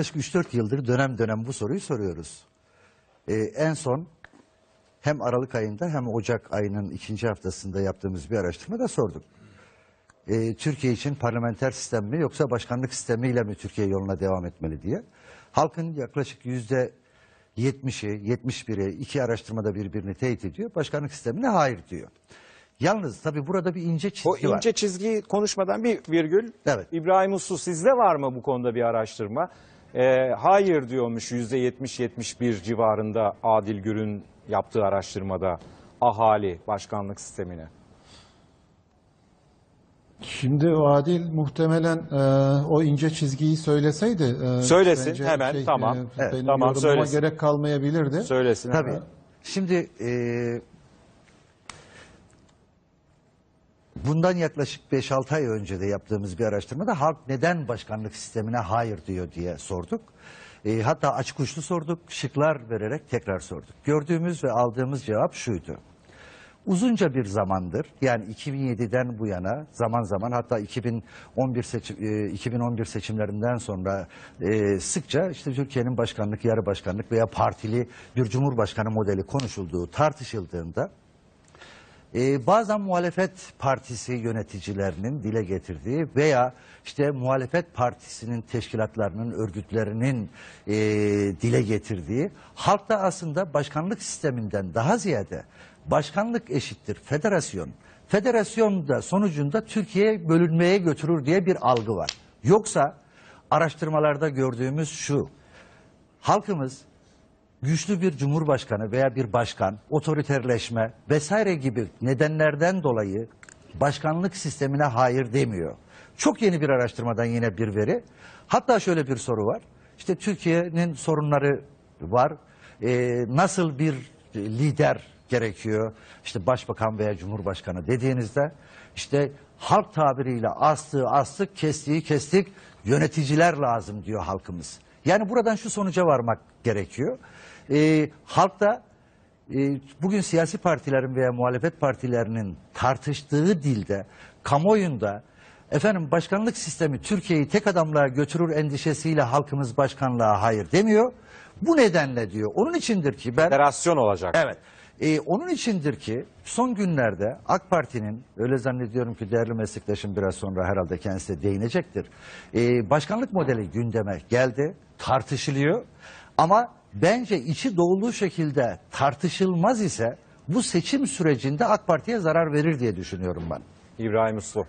Yaklaşık 3-4 yıldır dönem dönem bu soruyu soruyoruz. Ee, en son hem Aralık ayında hem Ocak ayının ikinci haftasında yaptığımız bir araştırmada sorduk. Ee, Türkiye için parlamenter sistem mi yoksa başkanlık sistemiyle mi Türkiye yoluna devam etmeli diye. Halkın yaklaşık yüzde 70'i, 71'i iki araştırmada birbirini teyit ediyor. Başkanlık sistemine hayır diyor. Yalnız tabii burada bir ince çizgi O var. ince çizgiyi konuşmadan bir virgül. Evet. İbrahim Uslu sizde var mı bu konuda bir araştırma? Ee, hayır diyormuş %70-71 civarında Adil Gür'ün yaptığı araştırmada ahali başkanlık sistemine. Şimdi o Adil muhtemelen e, o ince çizgiyi söyleseydi. e, Söylesin, hemen, tamam. e, Evet, benim tamam, yorumlama söylesin. gerek kalmayabilirdi. Söylesin. Tabii. hemen. Şimdi eee, bundan yaklaşık 5-6 ay önce de yaptığımız bir araştırmada halk neden başkanlık sistemine hayır diyor diye sorduk. Eee, hatta açık uçlu sorduk, şıklar vererek tekrar sorduk. Gördüğümüz ve aldığımız cevap şuydu. Uzunca bir zamandır yani 2007'den bu yana zaman zaman hatta 2011 seçim, e, 2011 seçimlerinden sonra e, sıkça işte Türkiye'nin başkanlık, yarı başkanlık veya partili bir cumhurbaşkanı modeli konuşulduğu, tartışıldığında e, bazen muhalefet partisi yöneticilerinin dile getirdiği veya işte muhalefet partisinin teşkilatlarının, örgütlerinin e, dile getirdiği halkta aslında başkanlık sisteminden daha ziyade başkanlık eşittir federasyon. Federasyon da sonucunda Türkiye bölünmeye götürür diye bir algı var. Yoksa araştırmalarda gördüğümüz şu. Halkımız güçlü bir cumhurbaşkanı veya bir başkan, otoriterleşme vesaire gibi nedenlerden dolayı başkanlık sistemine hayır demiyor. Çok yeni bir araştırmadan yine bir veri. Hatta şöyle bir soru var. İşte Türkiye'nin sorunları var. Ee, nasıl bir lider gerekiyor? İşte başbakan veya cumhurbaşkanı dediğinizde işte halk tabiriyle astığı astık, kestiği kestik yöneticiler lazım diyor halkımız. Yani buradan şu sonuca varmak gerekiyor. Ee, halk da e, bugün siyasi partilerin veya muhalefet partilerinin tartıştığı dilde, kamuoyunda efendim başkanlık sistemi Türkiye'yi tek adamlığa götürür endişesiyle halkımız başkanlığa hayır demiyor. Bu nedenle diyor. Onun içindir ki ben Federasyon olacak. Evet. Ee, onun içindir ki son günlerde AK Parti'nin öyle zannediyorum ki değerli meslektaşım biraz sonra herhalde kendisi de değinecektir. Ee, başkanlık modeli gündeme geldi, tartışılıyor ama bence içi doğulu şekilde tartışılmaz ise bu seçim sürecinde AK Parti'ye zarar verir diye düşünüyorum ben. İbrahim Uslu.